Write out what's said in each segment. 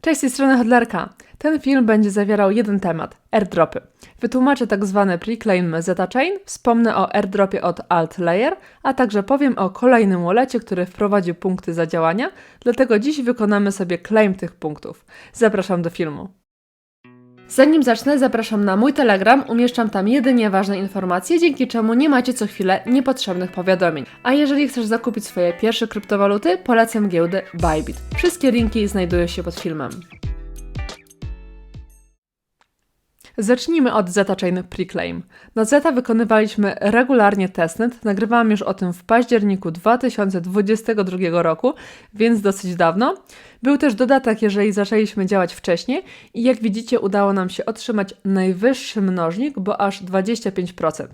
Cześć, z strony Hodlerka. Ten film będzie zawierał jeden temat – airdropy. Wytłumaczę tak zwane preclaim Zeta Chain, wspomnę o airdropie od Alt Layer, a także powiem o kolejnym walletie, który wprowadził punkty za działania, dlatego dziś wykonamy sobie claim tych punktów. Zapraszam do filmu. Zanim zacznę, zapraszam na mój Telegram. Umieszczam tam jedynie ważne informacje, dzięki czemu nie macie co chwilę niepotrzebnych powiadomień. A jeżeli chcesz zakupić swoje pierwsze kryptowaluty, polecam giełdę Bybit. Wszystkie linki znajdują się pod filmem. Zacznijmy od Zeta Chain Preclaim. Na Zeta wykonywaliśmy regularnie testnet, nagrywałam już o tym w październiku 2022 roku, więc dosyć dawno. Był też dodatek, jeżeli zaczęliśmy działać wcześniej i jak widzicie udało nam się otrzymać najwyższy mnożnik, bo aż 25%.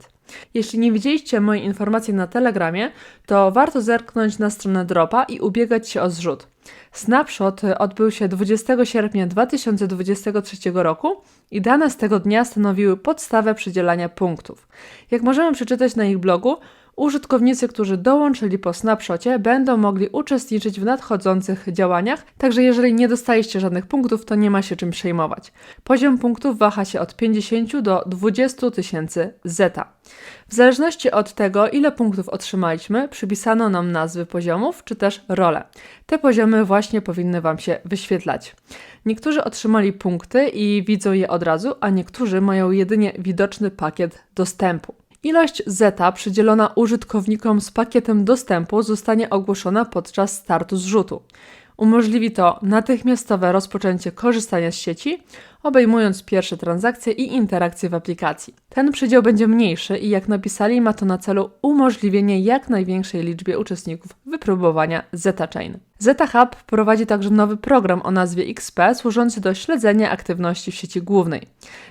Jeśli nie widzieliście mojej informacji na Telegramie, to warto zerknąć na stronę Dropa i ubiegać się o zrzut. Snapshot odbył się 20 sierpnia 2023 roku i dane z tego dnia stanowiły podstawę przydzielania punktów. Jak możemy przeczytać na ich blogu, użytkownicy, którzy dołączyli po snapshocie, będą mogli uczestniczyć w nadchodzących działaniach, także jeżeli nie dostaliście żadnych punktów, to nie ma się czym przejmować. Poziom punktów waha się od 50 do 20 tysięcy zeta. W zależności od tego, ile punktów otrzymaliśmy, przypisano nam nazwy poziomów czy też role. Te poziomy właśnie powinny Wam się wyświetlać. Niektórzy otrzymali punkty i widzą je od razu, a niektórzy mają jedynie widoczny pakiet dostępu. Ilość zeta przydzielona użytkownikom z pakietem dostępu zostanie ogłoszona podczas startu zrzutu. Umożliwi to natychmiastowe rozpoczęcie korzystania z sieci, obejmując pierwsze transakcje i interakcje w aplikacji. Ten przydział będzie mniejszy i jak napisali, ma to na celu umożliwienie jak największej liczbie uczestników wypróbowania ZetaChain. ZetaHub prowadzi także nowy program o nazwie XP służący do śledzenia aktywności w sieci głównej.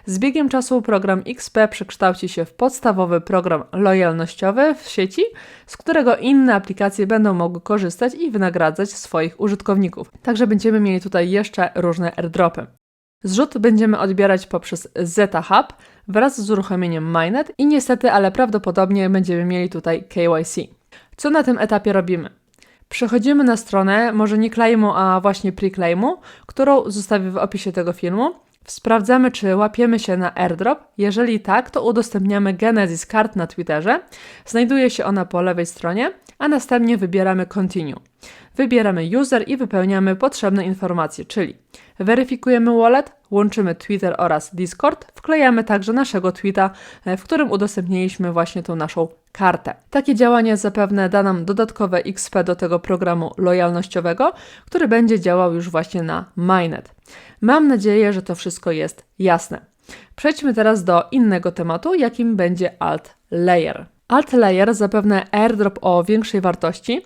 Z biegiem czasu program XP przekształci się w podstawowy program lojalnościowy w sieci, z którego inne aplikacje będą mogły korzystać i wynagradzać swoich użytkowników. Także będziemy mieli tutaj jeszcze różne airdropy. Zrzut będziemy odbierać poprzez Zeta Hub wraz z uruchomieniem Mainnet i niestety, ale prawdopodobnie będziemy mieli tutaj KYC. Co na tym etapie robimy? Przechodzimy na stronę, może nie claimu, a właśnie preclaimu, którą zostawię w opisie tego filmu. Sprawdzamy, czy łapiemy się na airdrop. Jeżeli tak, to udostępniamy Genesis Card na Twitterze. Znajduje się ona po lewej stronie, a następnie wybieramy Continue. Wybieramy User i wypełniamy potrzebne informacje, czyli weryfikujemy wallet, łączymy Twitter oraz Discord, wklejamy także naszego tweeta, e, w którym udostępniliśmy właśnie tą naszą kartę. Takie działanie zapewne da nam dodatkowe XP do tego programu lojalnościowego, który będzie działał już właśnie na Mainnet. Mam nadzieję, że to wszystko jest jasne. Przejdźmy teraz do innego tematu, jakim będzie Alt Layer. Alt Layer zapewne airdrop o większej wartości.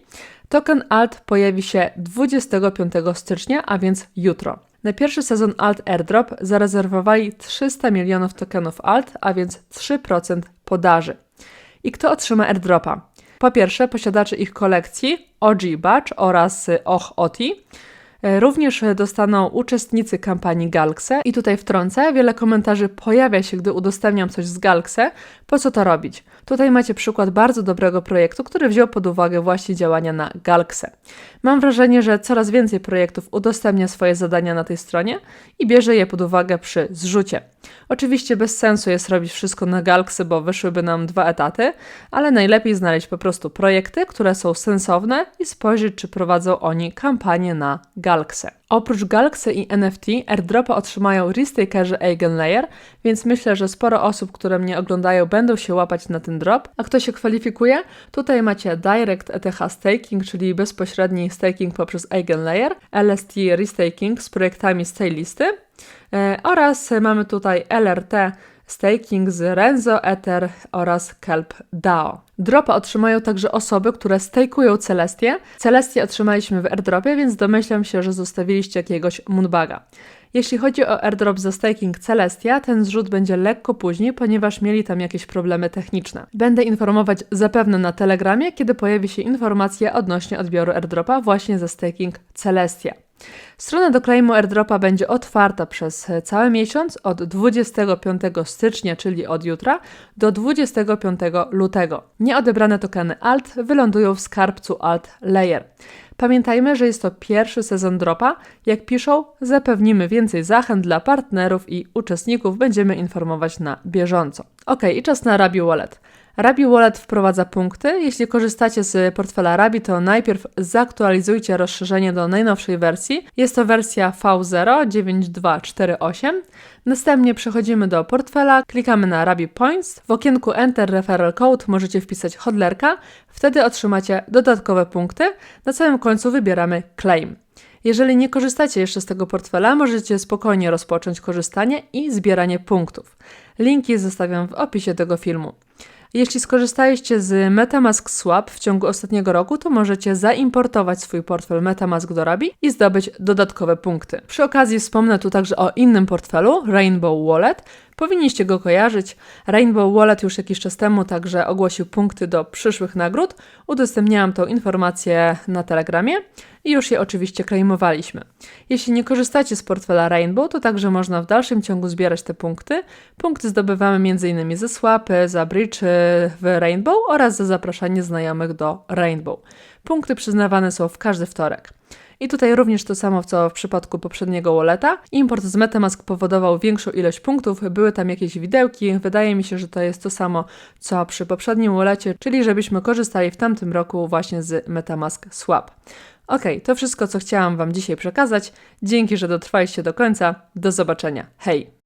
Token Alt pojawi się 25 stycznia, a więc jutro. Na pierwszy sezon Alt Airdrop zarezerwowali 300 milionów tokenów Alt, a więc 3% podaży. I kto otrzyma airdropa? Po pierwsze, posiadacze ich kolekcji OG Batch oraz OH OTI. E, również dostaną uczestnicy kampanii Galkse i tutaj wtrącę, wiele komentarzy pojawia się, gdy udostępniam coś z Galkse. Po co to robić? Tutaj macie przykład bardzo dobrego projektu, który wziął pod uwagę właśnie działania na Galkse. Mam wrażenie, że coraz więcej projektów udostępnia swoje zadania na tej stronie i bierze je pod uwagę przy zrzucie. Oczywiście bez sensu jest robić wszystko na Galksy, bo wyszłyby nam dwa etaty, ale najlepiej znaleźć po prostu projekty, które są sensowne i spojrzeć, czy prowadzą oni kampanię na Galksę. Oprócz Galaxy i NFT, airdropy otrzymają restakerzy Eigenlayer, więc myślę, że sporo osób, które mnie oglądają, będą się łapać na ten drop. A kto się kwalifikuje? Tutaj macie Direct ETH Staking, czyli bezpośredni staking poprzez Eigenlayer, LST Restaking z projektami z tej listy oraz mamy tutaj LRT staking z Renzo, Ether oraz Kelp DAO. Dropa otrzymają także osoby, które stakują Celestię. Celestię otrzymaliśmy w airdropie, więc domyślam się, że zostawiliście jakiegoś moonbaga. Jeśli chodzi o airdrop za staking Celestia, ten zrzut będzie lekko później, ponieważ mieli tam jakieś problemy techniczne. Będę informować zapewne na Telegramie, kiedy pojawi się informacja odnośnie odbioru airdropa właśnie za staking Celestia. Strona do claimu airdropa będzie otwarta przez cały miesiąc od 25 stycznia, czyli od jutra, do 25 lutego. Nieodebrane tokeny ALT wylądują w skarbcu ALT Layer. Pamiętajmy, że jest to pierwszy sezon dropa. Jak piszą, zapewnimy więcej zachęt dla partnerów i uczestników, będziemy informować na bieżąco. Ok, i czas na Rabi Wallet. Rabi Wallet wprowadza punkty. Jeśli korzystacie z portfela Rabi, to najpierw zaktualizujcie rozszerzenie do najnowszej wersji. Jest to wersja V09248. Następnie przechodzimy do portfela, klikamy na Rabi Points. W okienku Enter Referral Code możecie wpisać hodlerka, wtedy otrzymacie dodatkowe punkty. Na samym końcu wybieramy Claim. Jeżeli nie korzystacie jeszcze z tego portfela, możecie spokojnie rozpocząć korzystanie i zbieranie punktów. Linki zostawiam w opisie tego filmu. Jeśli skorzystaliście z MetaMask Swap w ciągu ostatniego roku, to możecie zaimportować swój portfel MetaMask do Rabi i zdobyć dodatkowe punkty. Przy okazji wspomnę tu także o innym portfelu, Rainbow Wallet. Powinniście go kojarzyć. Rainbow Wallet już jakiś czas temu także ogłosił punkty do przyszłych nagród. Udostępniałam tą informację na Telegramie i już je oczywiście claimowaliśmy. Jeśli nie korzystacie z portfela Rainbow, to także można w dalszym ciągu zbierać te punkty. Punkty zdobywamy m.in. ze swapy, za bridge w Rainbow oraz za zapraszanie znajomych do Rainbow. Punkty przyznawane są w każdy wtorek. I tutaj również to samo, co w przypadku poprzedniego walleta. Import z MetaMask powodował większą ilość punktów, były tam jakieś widełki. Wydaje mi się, że to jest to samo, co przy poprzednim wallecie, czyli żebyśmy korzystali w tamtym roku właśnie z MetaMask Swap. Ok, to wszystko, co chciałam Wam dzisiaj przekazać. Dzięki, że dotrwaliście do końca. Do zobaczenia. Hej!